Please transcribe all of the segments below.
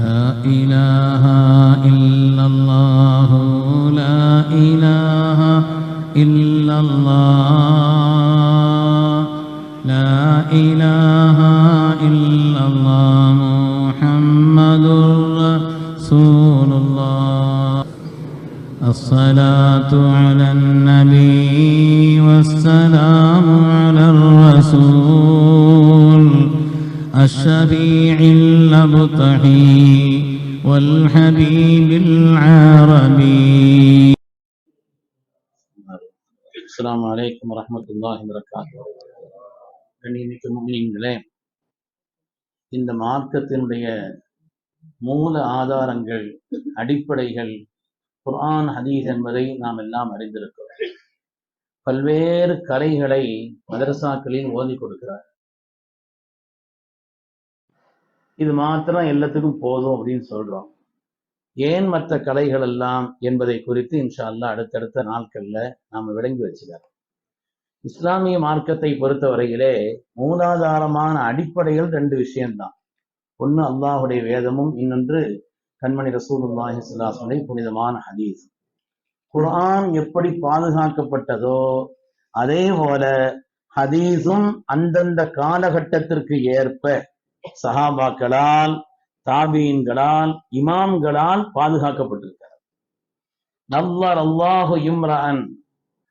لا إله إلا الله لا إله إلا الله لا إله إلا الله محمد رسول الله. الصلاة الشفيع الأبطحي والحبيب العربي அஸ்ஸலாமு அலைக்கும் வரஹ்மத்துல்லாஹி வரகாத்துஹு கண்ணியமிக்க முஸ்லிம்களே இந்த மார்க்கத்தினுடைய மூல ஆதாரங்கள் அடிப்படைகள் குர்ஆன் ஹதீஸ் என்பதை நாம் எல்லாம் அறிந்திருக்கிறோம் பல்வேறு கலைகளை மதரசாக்களில் ஓதி கொடுக்கிறார் இது மாத்திரம் எல்லாத்துக்கும் போதும் அப்படின்னு சொல்றோம். ஏன் மற்ற கலைகள் எல்லாம் என்பதை குறித்து இன்ஷா அல்லாஹ் அடுத்தடுத்த நாட்கள்ல நாம விளங்கி வச்சுக்கலாம். இஸ்லாமிய மார்க்கத்தை பொறுத்தவரையிலே மூலாதாரமான அடிப்படைகள் ரெண்டு விஷயம்தான். ஒன்று அல்லாஹுடைய வேதமும் இன்னொன்று கண்மணி ரசூலுல்லாஹி சுல்லாசனுடைய புனிதமான ஹதீஸ். குர்ஆன் எப்படி பாதுகாக்கப்பட்டதோ அதே போல ஹதீஸும் அந்தந்த காலகட்டத்திற்கு ஏற்ப சஹாபாக்களால் தாபீன்களால் இமாம்களால் பாதுகாக்கப்பட்டிருக்கிறார். நவ்வர் அல்லாஹு இம்ரான்.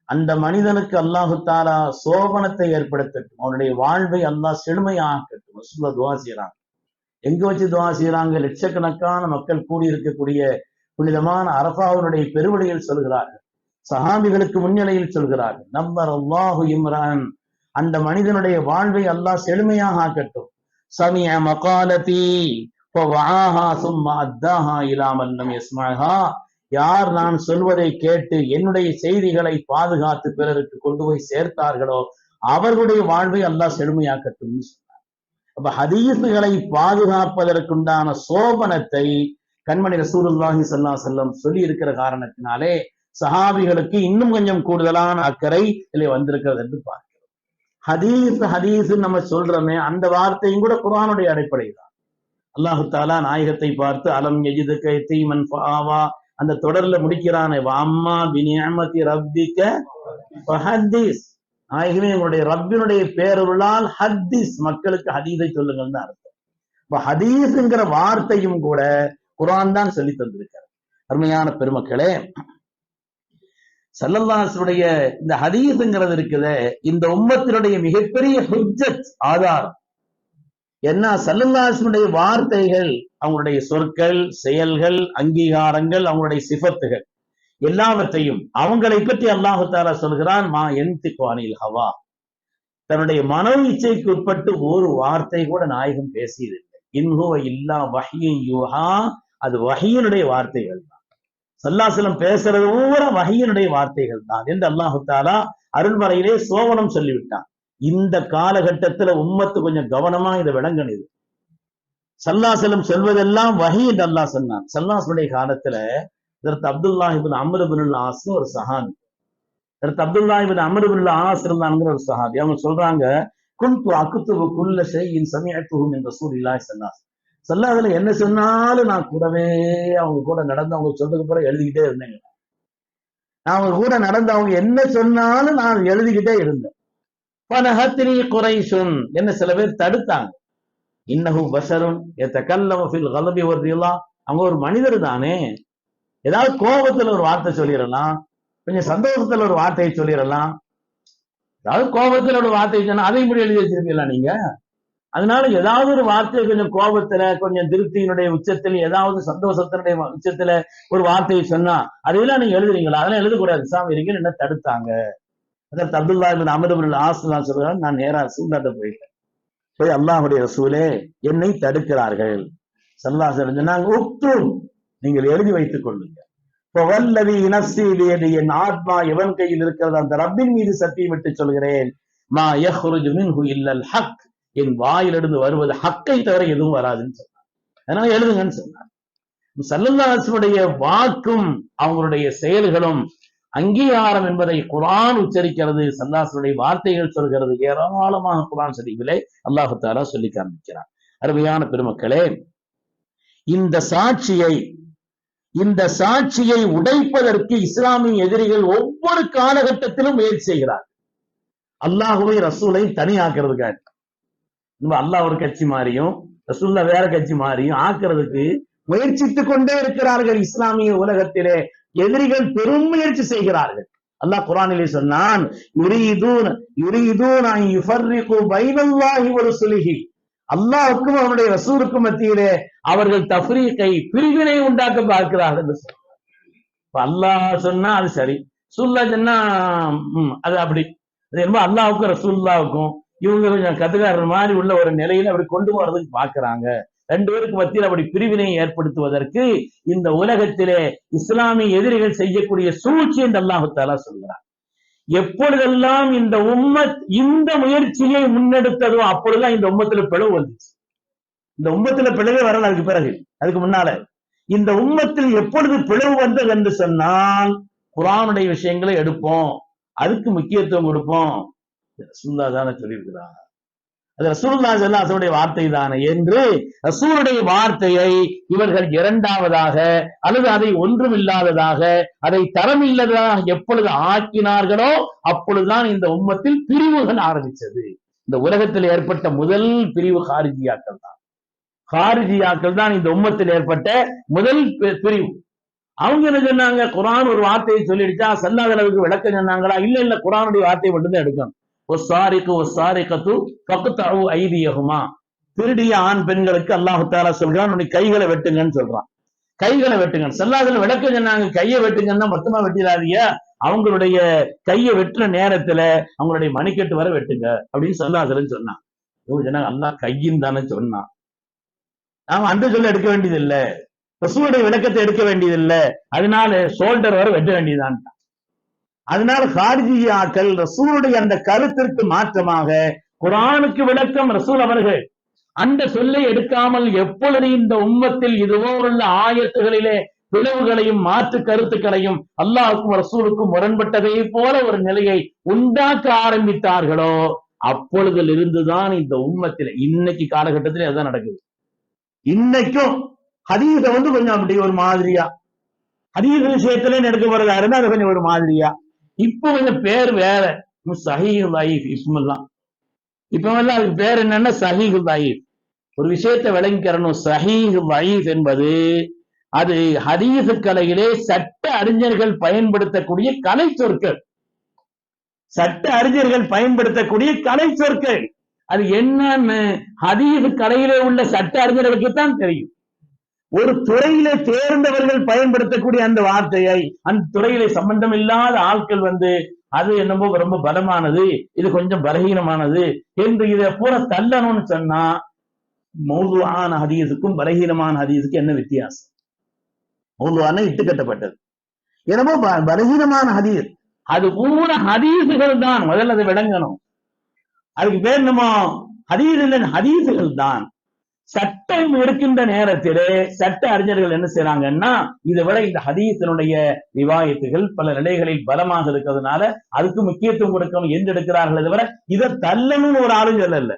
அந்த மனிதனுக்கு அல்லாஹு தாரா சோபனத்தை ஏற்படுத்தட்டும். அவனுடைய வாழ்வை அல்லாஹ் செழுமையாக்கட்டும். ரசூலுல்லாஹ் துவா செய்யறாங்க எங்க வச்சு துவா செய்யறாங்க லட்சக்கணக்கான மக்கள் கூடியிருக்கக்கூடிய புனிதமான அரபாவுடைய பெருவழியில் சொல்கிறார்கள். சஹாபிகளுக்கு முன்னிலையில் சொல்கிறார்கள். நம்பர் அல்லாஹு இம்ரான். அந்த மனிதனுடைய வாழ்வை அல்லாஹ் செழுமையாக ஆக்கட்டும். சமிய மகாலதி யார் நான் சொல்வதை கேட்டு என்னுடைய செய்திகளை பாதுகாத்து பிறருக்கு கொண்டு போய் சேர்த்தார்களோ அவர்களுடைய வாழ்வை அல்லாஹ் செழுமையாக்கட்டும் சொன்னார். அப்ப ஹதீசுகளை பாதுகாப்பதற்குண்டான சோபனத்தை கண்மணி ரசூலுல்லாஹி சல்லா செல்லம் சொல்லி இருக்கிற காரணத்தினாலே சஹாபிகளுக்கு இன்னும் கொஞ்சம் கூடுதலான அக்கறை இதில் வந்திருக்கிறது என்று பார்க்க ஹதீஸ் ஹதீஸ் நம்ம சொல்றோமே அந்த வார்த்தையும் கூட குரானுடைய அடிப்படை தான் அல்லாஹு தாலா நாயகத்தை பார்த்து அலம் எஜிது தீமன் ஃபாவா அந்த தொடர்ல முடிக்கிறானே வாம்மா பினியமதி ரப்பிக்க ஹத்தீஸ் நாயகமே உங்களுடைய ரப்பினுடைய பேரொருளால் ஹத்தீஸ் மக்களுக்கு ஹதீஸை சொல்லுங்கள்னு அர்த்தம். இப்ப ஹதீஸ்ங்கிற வார்த்தையும் கூட குரான் தான் சொல்லி தந்திருக்காரு அருமையான பெருமக்களே சல்லல்லாசுடைய இந்த ஹதீஸ்ங்கிறது இருக்குது இந்த உம்மத்தினுடைய மிகப்பெரிய ஹுஜ்ஜத் ஆதாரம். என்ன சல்லல்லாசுடைய வார்த்தைகள் அவங்களுடைய சொற்கள் செயல்கள் அங்கீகாரங்கள் அவங்களுடைய சிபத்துகள் எல்லாவற்றையும் அவங்களை பற்றி அல்லாஹு தாலா சொல்கிறான் மா என்திக்வானில் ஹவா. தன்னுடைய மனோ இச்சைக்கு உட்பட்டு ஒரு வார்த்தை கூட நாயகம் பேசியதில்லை. இன்ஹுவ இல்லா வஹியும் யூஹா அது வஹியனுடைய வார்த்தைகள் தான். சல்லாசலம் பேசுறது பூரா வகையினுடைய வார்த்தைகள் தான் என்று அல்லாஹு தாலா அருள்மறையிலே சோவனம் சொல்லிவிட்டான். இந்த காலகட்டத்துல உம்மத்து கொஞ்சம் கவனமா இதை விளங்கணுது சல்லாசலம் சொல்வதெல்லாம் வகை என்று அல்லாஹ் சொன்னான். சல்லாசனுடைய காலத்துல இதற்கு அப்துல்லாஹிபின் அமருபின் ஆசும் ஒரு சஹாபி. இதற்கு அப்துல்லாஹிபின் அமருபின் ஆஸ் இருந்தாங்கிற ஒரு சஹாபி. அவங்க சொல்றாங்க குன் அக்குத்துவ குல்ல செய்யின் சமயத்துவம் என்ற சூரில்லாய் சல்லாஸ் சல்லாதுல என்ன சொன்னாலும் நான் கூடவே அவங்க கூட நடந்து அவங்க சொன்னதுக்கு பிறகு எழுதிக்கிட்டே இருந்தேங்க. நான் அவங்க கூட நடந்து அவங்க என்ன சொன்னாலும் நான் எழுதிக்கிட்டே இருந்தேன். பனஹத்திரி குறைசுன் என்ன சில பேர் தடுத்தாங்க. இன்னகும் பஷரும் எத்தகல்லம ஃபில் கலபி வர்றியலா அவங்க ஒரு மனிதர் தானே. ஏதாவது கோபத்துல ஒரு வார்த்தை சொல்லிடலாம். கொஞ்சம் சந்தோஷத்துல ஒரு வார்த்தையை சொல்லிடலாம். ஏதாவது கோபத்துல ஒரு வார்த்தை சொன்னா அதை இப்படி எழுதி வச்சிருக்கீங்களா நீங்க? அதனால ஏதாவது ஒரு வார்த்தையை கொஞ்சம் கோபத்துல கொஞ்சம் திருப்தியினுடைய உச்சத்தில் ஏதாவது சந்தோஷத்தினுடைய உச்சத்துல ஒரு வார்த்தையை சொன்னா அதையெல்லாம் நீங்க எழுதுறீங்களா? அதெல்லாம் எழுதக்கூடாது. சாமி இருக்கீங்க என்ன தடுத்தாங்க? அதற்கு அப்துல்லா இபின் அமருபின் ஆசுலாம் சொல்றாங்க நான் நேரா சூண்டாட்ட போயிட்டேன். போய் அல்லாஹுடைய ரசூலே என்னை தடுக்கிறார்கள். சல்லா சொன்னாங்க உக்தும் நீங்கள் எழுதி வைத்துக் கொள்ளுங்க வல்லவி இனசீலியது என் ஆத்மா எவன் கையில் இருக்கிறது அந்த ரப்பின் மீது சத்தியம் விட்டு சொல்கிறேன். மா யஹ்ருஜு மின்ஹு இல்லல் ஹக். என் வாயிலிருந்து வருவது ஹக்கை தவிர எதுவும் வராதுன்னு சொன்னார். அதனால எழுதுங்கன்னு சொன்னார். சல்லுல்லாசுடைய வாக்கும் அவங்களுடைய செயல்களும் அங்கீகாரம் என்பதை குரான் உச்சரிக்கிறது சல்லாசுடைய வார்த்தைகள் சொல்கிறது ஏராளமாக குரான் சரிவிலே அல்லாஹு தாலா சொல்லி காண்பிக்கிறார் அருமையான பெருமக்களே இந்த சாட்சியை இந்த சாட்சியை உடைப்பதற்கு இஸ்லாமிய எதிரிகள் ஒவ்வொரு காலகட்டத்திலும் முயற்சி செய்கிறார் அல்லாஹுவை ரசூலை தனியாக்குறதுக்காக. நம்ம அல்லாஹ் ஒரு கட்சி மாறியும் ரசூல்லா வேற கட்சி மாறியும் ஆக்குறதுக்கு முயற்சித்துக் கொண்டே இருக்கிறார்கள் இஸ்லாமிய உலகத்திலே. எதிரிகள் பெரும் முயற்சி செய்கிறார்கள். அல்லாஹ் குரானிலே சொன்னான் யுரீதூன் யுரீதூன் அன் யுஃபர்ரிகு பைனல்லாஹி வ அல்லாஹ்வுக்கும் அவனுடைய ரசூருக்கும் மத்தியிலே அவர்கள் தஃப்ரீகை பிரிவினை உண்டாக்க பார்க்கிறார்கள். என்று சொன்னார். அல்லாஹ் சொன்னா அது சரி. சுல்லா சொன்னா அது அப்படி. அது அல்லாஹுக்கும் அல்லாஹ்வுக்கும் ரசூல்லாவுக்கும் இவங்க கொஞ்சம் கத்துக்காரர் மாதிரி உள்ள ஒரு நிலையில அப்படி கொண்டு போறதுக்கு பாக்குறாங்க. ரெண்டு பேருக்கு மத்தியில் அப்படி பிரிவினை ஏற்படுத்துவதற்கு இந்த உலகத்திலே இஸ்லாமிய எதிரிகள் செய்யக்கூடிய சூழ்ச்சி என்று அல்லாஹு சொல்கிறார் எப்பொழுதெல்லாம் இந்த உம்மத் இந்த முயற்சியை முன்னெடுத்ததோ அப்பொழுதுதான் இந்த உம்மத்துல பிளவு வந்துச்சு. இந்த உம்மத்துல பிளவே வரல அதுக்கு பிறகு அதுக்கு முன்னால. இந்த உம்மத்தில் எப்பொழுது பிளவு வந்தது என்று சொன்னால் குரானுடைய விஷயங்களை எடுப்போம் அதுக்கு முக்கியத்துவம் கொடுப்போம். ரசூல்லா தானே சொல்லியிருக்கிறார் அது ரசூல்லா அதனுடைய வார்த்தை தானே என்று ரசூலுடைய வார்த்தையை இவர்கள் இரண்டாவதாக அல்லது அதை ஒன்றும் இல்லாததாக அதை தரமில்லாததாக எப்பொழுது ஆக்கினார்களோ அப்பொழுதுதான் இந்த உம்மத்தில் பிரிவுகள் ஆரம்பிச்சது இந்த உலகத்தில் ஏற்பட்ட முதல் பிரிவு ஹாரிஜியாக்கள் தான். ஹாரிஜியாக்கள் தான் இந்த உம்மத்தில் ஏற்பட்ட முதல் பிரிவு. அவங்க என்ன சொன்னாங்க? குரான் ஒரு வார்த்தையை சொல்லிடுச்சா? சல்லாத அளவுக்கு விளக்கம் சொன்னாங்களா? இல்ல இல்ல குரானுடைய வார்த்தையை மட்டும்தான் எடுக்கணும். ஒசாரிக்கு சாரிக்கு ஒரு பக்கத்தாவு ஐதியகுமா. திருடிய ஆண் பெண்களுக்கு அல்லாஹு தாலா சொல்கிறான் உன்னை கைகளை வெட்டுங்கன்னு சொல்றான். கைகளை வெட்டுங்க செல்லாதுல விளக்கம் சொன்னாங்க கையை வெட்டுங்கன்னா மொத்தமா வெட்டிடாதீங்க. அவங்களுடைய கையை வெட்டுற நேரத்துல அவங்களுடைய மணிக்கட்டு வர வெட்டுங்க அப்படின்னு சொல்லாதுன்னு சொன்னான். இவங்க சொன்னாங்க அல்லாஹ் கையின் தானே சொன்னான். நாம அந்த சொல்ல எடுக்க வேண்டியது இல்லை ரசூலுடைய விளக்கத்தை எடுக்க வேண்டியது இல்லை அதனால ஷோல்டர் வர வெட்ட வேண்டியதான் அதனால ஹாரிஜியாக்கள் ரசூலுடைய அந்த கருத்திற்கு மாற்றமாக குரானுக்கு விளக்கம் ரசூல் அவர்கள். அந்த சொல்லை எடுக்காமல் எப்பொழுது இந்த உம்மத்தில் இதுவோ உள்ள ஆயத்துகளிலே பிளவுகளையும் மாற்று கருத்துக்களையும் அல்லாஹுக்கும் ரசூலுக்கும் முரண்பட்டதை போல ஒரு நிலையை உண்டாக்க ஆரம்பித்தார்களோ அப்பொழுதுல இருந்துதான் இந்த உம்மத்தில் இன்னைக்கு காலகட்டத்தில் அதுதான் நடக்குது. இன்னைக்கும் ஹதீஸ வந்து கொஞ்சம் அப்படி ஒரு மாதிரியா ஹதீஸ் விஷயத்துல நடக்க போறதா இருந்தா அது கொஞ்சம் ஒரு மாதிரியா இப்ப கொஞ்சம் பேர் வேற. சஹீஹ் லைஃப் இஸ்மெல்லாம் இப்ப வந்து அதுக்கு பேர் என்னன்னா சஹீஹ் லைஃப் ஒரு விஷயத்தை விளங்கிக்கிறணும். சஹீஹ் லைஃப் என்பது அது ஹதீஸ் கலையிலே சட்ட அறிஞர்கள் பயன்படுத்தக்கூடிய கலை சொற்கள். சட்ட அறிஞர்கள் பயன்படுத்தக்கூடிய கலை சொற்கள். அது என்னன்னு ஹதீஸ் கலையிலே உள்ள சட்ட அறிஞர்களுக்கு தான் தெரியும். ஒரு துறையிலே தேர்ந்தவர்கள் பயன்படுத்தக்கூடிய அந்த வார்த்தையை அந்த துறையிலே சம்பந்தம் இல்லாத ஆட்கள் வந்து அது என்னமோ ரொம்ப பலமானது இது கொஞ்சம் பலகீனமானது என்று இதை பூரா தள்ளணும்னு சொன்னா மௌதுவான ஹதீஸுக்கும் பலகீனமான ஹதீஸுக்கும் என்ன வித்தியாசம்? மௌதுவான இட்டுக்கட்டப்பட்டது. என்னமோ ப- பலகீனமான ஹதீஸ். அது பூரா ஹதீசுகள் தான். முதல்ல அதை விளங்கணும். அதுக்கு பேர் என்னமோ? ஹதீஸ் இல்லைன்னு ஹதீஸுகள் தான். சட்டம் இருக்கின்ற நேரத்திலே சட்ட அறிஞர்கள் என்ன செய்யறாங்கன்னா இதை விட இந்த ஹதீசனுடைய ரிவாயத்துகள் பல நிலைகளில் பலமாக இருக்கிறதுனால அதுக்கு முக்கியத்துவம் கொடுக்கணும் எந்தெடுக்கிறார்கள் எடுக்கிறார்கள். தவிர இதை தள்ளணும்னு ஒரு ஆளும் சொல்லல.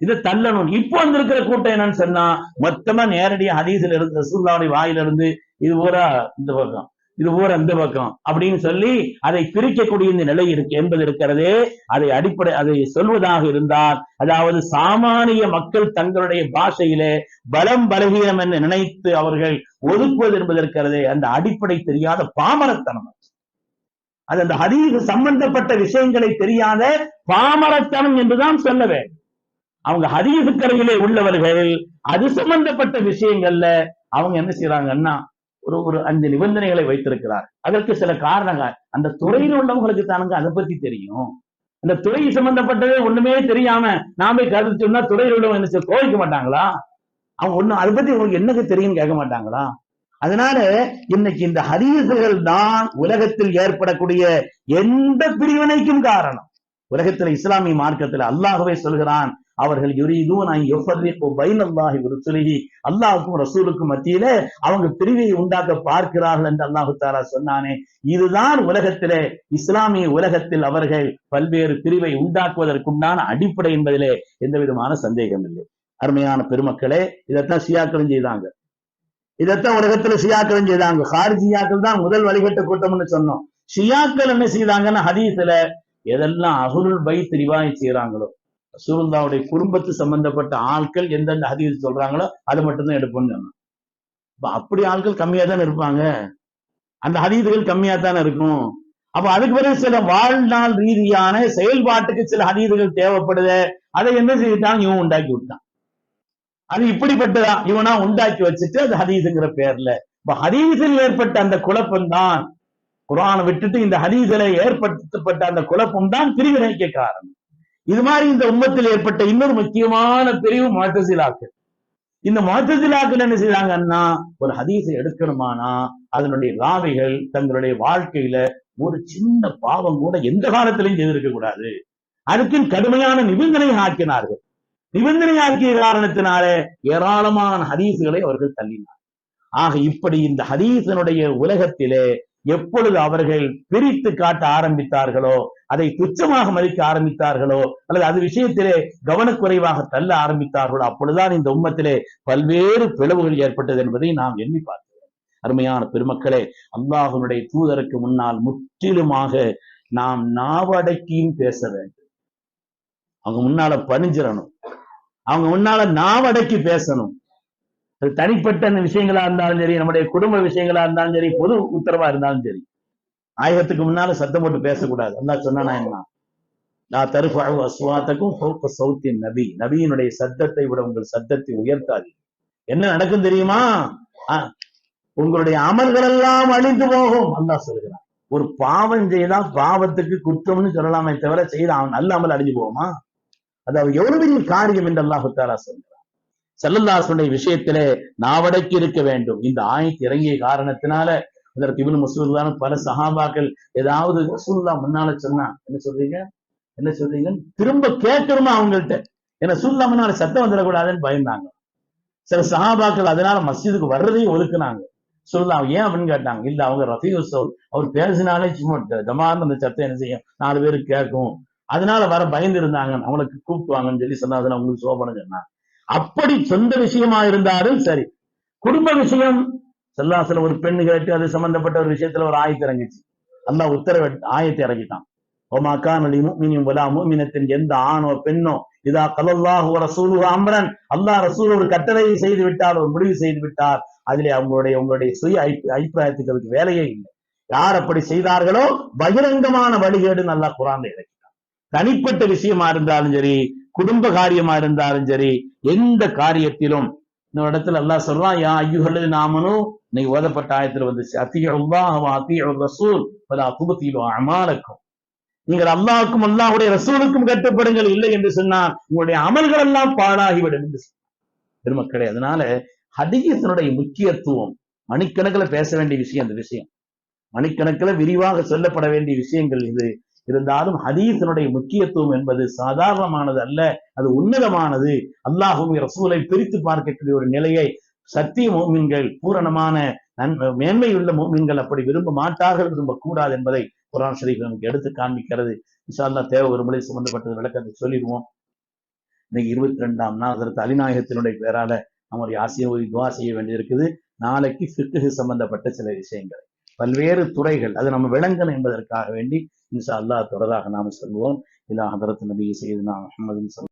இதை தள்ளணும். இப்போ வந்திருக்கிற கூட்டம் என்னன்னு சொன்னா மொத்தமா நேரடியாக ஹதீசில் இருந்து ரசூல்லாவுடைய வாயிலிருந்து இது பூரா இந்த பக்கம். இது ஊர் அந்த பக்கம் அப்படின்னு சொல்லி அதை பிரிக்கக்கூடிய இந்த நிலை இருக்கு என்பது இருக்கிறதே. அதை அடிப்படை அதை சொல்வதாக இருந்தால் அதாவது சாமானிய மக்கள் தங்களுடைய பாஷையிலே பலம் பலகீனம் என்று நினைத்து அவர்கள் ஒதுக்குவது என்பது இருக்கிறது. அந்த அடிப்படை தெரியாத பாமரத்தனம் அது. அந்த ஹதீஸ் சம்பந்தப்பட்ட விஷயங்களை தெரியாத பாமரத்தனம் என்றுதான் சொல்ல வேண்டும். அவங்க ஹதீசுக்கரையிலே கரையிலே உள்ளவர்கள் அது சம்பந்தப்பட்ட விஷயங்கள்ல அவங்க என்ன செய்யறாங்கன்னா ஒரு ஒரு அஞ்சு நிபந்தனைகளை வைத்திருக்கிறார். அதற்கு சில காரணங்கள். அந்த துறையில் உள்ளவங்களுக்கு தானுங்க அதை பத்தி தெரியும். அந்த துறை சம்பந்தப்பட்டதே ஒண்ணுமே தெரியாம நாம கருத்து சொன்னா துறையில் உள்ளவங்க என்ன செய்ய கோவிக்க மாட்டாங்களா? அவங்க ஒண்ணும் அதை பத்தி உங்களுக்கு என்னங்க தெரியும் கேட்க மாட்டாங்களா? அதனால இன்னைக்கு இந்த ஹதீசுகள் தான் உலகத்தில் ஏற்படக்கூடிய எந்த பிரிவினைக்கும் காரணம். உலகத்துல இஸ்லாமிய மார்க்கத்தில் அல்லாஹ்வே சொல்கிறான் அவர்கள் யுரீதூன் அன் யுஃபர்ரிகு பைனல்லாஹி வ ருசுலிஹி. அல்லாஹ்வுக்கும் ரசூலுக்கும் மத்தியில அவங்க பிரிவை உண்டாக்க பார்க்கிறார்கள் என்று அல்லாஹு தாரா சொன்னானே. இதுதான் உலகத்திலே இஸ்லாமிய உலகத்தில் அவர்கள் பல்வேறு பிரிவை உண்டாக்குவதற்குண்டான அடிப்படை என்பதிலே எந்த விதமான சந்தேகம் இல்லை. அருமையான பெருமக்களே இதைத்தான் சியாக்களும் செய்தாங்க. இதைத்தான் உலகத்துல சியாக்களும் செய்தாங்க. ஹாரிஜியாக்கள் தான் முதல் வழிகட்ட கூட்டம்னு சொன்னோம். ஷியாக்கள் என்ன செய்தாங்கன்னா ஹதீஸ்ல எதெல்லாம் அகுருள் பை திரிவாய் செய்யறாங்களோ ரசூலுல்லாவுடைய குடும்பத்து சம்பந்தப்பட்ட ஆட்கள் எந்தெந்த ஹதீஸ் சொல்றாங்களோ அதை மட்டும்தான் எடுப்போம்னு சொன்னோம் அப்படி ஆட்கள் கம்மியா தானே இருப்பாங்க? அந்த ஹதீதுகள் கம்மியா தானே இருக்கும்? அப்ப அதுக்கு பிறகு சில வாழ்நாள் ரீதியான செயல்பாட்டுக்கு சில ஹதீதுகள் தேவைப்படுது அதை என்ன செய்தான் இவன் உண்டாக்கி விட்டான். அது இப்படிப்பட்டதா? இவனா உண்டாக்கி வச்சுட்டு அது ஹதீஸுங்கிற பேர்ல. இப்ப ஹதீஸில் ஏற்பட்ட அந்த குழப்பம் தான் குரானை விட்டுட்டு இந்த ஹதீஸில் ஏற்படுத்தப்பட்ட அந்த குழப்பம் தான் பிரிவினைக்க காரணம். இது மாதிரி இந்த உம்மத்தில் ஏற்பட்ட இன்னொரு முக்கியமான பிரிவு மாத்தசிலாக்கள் இந்த மாத்தசிலாக்கள் என்ன செய்தாங்கன்னா ஒரு ஹதீஸை எடுக்கணுமானா அதனுடைய ராவிகள் தங்களுடைய வாழ்க்கையில ஒரு சின்ன பாவம் கூட எந்த காலத்திலையும் செய்திருக்க கூடாது. அதுக்கு கடுமையான நிபந்தனை ஆக்கினார்கள். நிபந்தனை ஆக்கிய காரணத்தினாலே ஏராளமான ஹதீசுகளை அவர்கள் தள்ளினார் ஆக இப்படி இந்த ஹதீசனுடைய உலகத்திலே எப்பொழுது அவர்கள் பிரித்து காட்ட ஆரம்பித்தார்களோ அதை துச்சமாக மதிக்க ஆரம்பித்தார்களோ அல்லது அது விஷயத்திலே கவனக்குறைவாக தள்ள ஆரம்பித்தார்களோ அப்பொழுதுதான் இந்த உம்மத்திலே பல்வேறு பிளவுகள் ஏற்பட்டது என்பதை நாம் எண்ணி பார்க்கிறோம். அருமையான பெருமக்களே அல்லாஹனுடைய தூதருக்கு முன்னால் முற்றிலுமாக நாம் நாவடக்கியும் பேச வேண்டும். அவங்க முன்னால பணிஞ்சிடணும் அவங்க முன்னால நாவடக்கி பேசணும். அது தனிப்பட்ட விஷயங்களா இருந்தாலும் சரி நம்முடைய குடும்ப விஷயங்களா இருந்தாலும் சரி பொது உத்தரவா இருந்தாலும் சரி. ஆயுதத்துக்கு முன்னால சத்தம் போட்டு பேசக்கூடாது. அல்லா சொன்னா என்ன? நான் தருஃபு அஸ்வாத்தக்கும் சௌத்தின் நபி. நபியினுடைய சத்தத்தை விட உங்கள் சத்தத்தை உயர்த்தாது என்ன நடக்கும் தெரியுமா? உங்களுடைய அமல்கள் எல்லாம் அழிந்து போகும் அல்லா சொல்கிறான். ஒரு பாவம் செய்தா பாவத்துக்கு குற்றம்னு சொல்லலாமே தவிர செய்த அவன் நல்ல அமல் அழிஞ்சு போகுமா? அது அவர் எவ்வளவு பெரிய காரியம் என்று அல்லாஹு தாரா சொல்கிறான். செல்லல்லாசனுடைய விஷயத்திலே நாவடக்கி இருக்க வேண்டும். இந்த ஆயத்து இறங்கிய காரணத்தினால இதற்கு இவனு மசூல்லான பல சஹாபாக்கள் ஏதாவது ரசூல்லா முன்னால சொன்னா என்ன சொல்றீங்க? என்ன சொல்றீங்க திரும்ப கேட்கணுமா அவங்கள்ட்ட? ஏன்னா சூல்லா முன்னால சத்தம் வந்துடக்கூடாதுன்னு பயந்தாங்க. சில சஹாபாக்கள் அதனால மஸ்ஜிதுக்கு வர்றதையும் ஒதுக்குனாங்க. சொல்லலாம் ஏன் அப்படின்னு கேட்டாங்க. இல்ல அவங்க ரஃபீ சவுல் அவர் பேசினாலே சும்மா ஜமான் அந்த சத்தம் என்ன செய்யும்? நாலு பேருக்கு கேட்கும். அதனால வர பயந்து இருந்தாங்க அவங்களுக்கு கூப்பிடுவாங்கன்னு சொல்லி சொன்னா அதெல்லாம் உங்களுக்கு சோபனம் சொன்னாங்க. அப்படி சொந்த விஷயமா இருந்தாலும் சரி. குடும்ப விஷயம் செல்லாசல ஒரு பெண்ணு கேட்டு அது சம்பந்தப்பட்ட ஒரு விஷயத்துல ஒரு ஆயத்தை இறங்கிச்சு. அல்லா உத்தரவு ஆயத்தை இறங்கிட்டான் ஓமா கானலி முக்மினின் வலா முக்மினத்தின் எந்த ஆணோ பெண்ணோ இதா கலல்லாஹு ரசூலு அம்ரன் அல்லாஹ் ரசூல் ஒரு கட்டளை செய்து விட்டார் ஒரு முடிவு செய்து விட்டார் அதிலே அவங்களுடைய உங்களுடைய சுய அபிப்பிராயத்துக்கு அதுக்கு வேலையே இல்லை. யார் அப்படி செய்தார்களோ பகிரங்கமான வழிகேடு நல்லா குரான் இறக்கிட்டான். தனிப்பட்ட விஷயமா இருந்தாலும் சரி குடும்ப காரியமா இருந்தாலும் சரி எந்த காரியத்திலும் இந்த இடத்துல எல்லாம் சொல்றான் யா ஐயுகல்லது நாமனும் இன்னைக்கு ஓதப்பட்ட ஆயத்துல வந்துச்சு அத்தியுல்லாஹ் அத்தியு ரசூல் பல அகுபத்திலும் அமாலக்கும். நீங்கள் அல்லாவுக்கும் அல்லாஹ்வுடைய ரசூலுக்கும் கட்டுப்படுங்கள் இல்லை என்று சொன்னால் உங்களுடைய அமல்கள் எல்லாம் பாழாகிவிடும் என்று சொன்னார். பெருமக்களே அதனால ஹதீஸினுடைய முக்கியத்துவம் மணிக்கணக்கில் பேச வேண்டிய விஷயம் அந்த விஷயம். மணிக்கணக்கில் விரிவாக சொல்லப்பட வேண்டிய விஷயங்கள் இது. இருந்தாலும் ஹதீஸினுடைய முக்கியத்துவம் என்பது சாதாரணமானது அல்ல அது உன்னதமானது. அல்லாஹும் ரசூலை பிரித்து பார்க்கக்கூடிய ஒரு நிலையை சத்திய மோமின்கள் பூரணமான நன்மை மேன்மையுள்ள மோமின்கள் அப்படி விரும்ப மாட்டார்கள் விரும்பக்கூடாது என்பதை குரான் ஷரீஃப் நமக்கு எடுத்து காண்பிக்கிறது. இன்ஷா தேவை ஒரு முறை சம்பந்தப்பட்டது விளக்கத்தை சொல்லிடுவோம். இன்னைக்கு இருபத்தி ரெண்டாம் நாள் அதற்கு அலிநாயகத்தினுடைய பேரால நம்முடைய ஆசிரியர் துவா செய்ய வேண்டியிருக்குது. நாளைக்கு ஃபிக்கு சம்பந்தப்பட்ட சில விஷயங்கள். பல்வேறு துறைகள் அது நம்ம விளங்கணும் என்பதற்காக வேண்டி இன்ஷா அல்லாஹ் தொடராக நாம சொல்வோம். இல்லா ஹதரத் நபி செய்தனா சொல்லுவோம்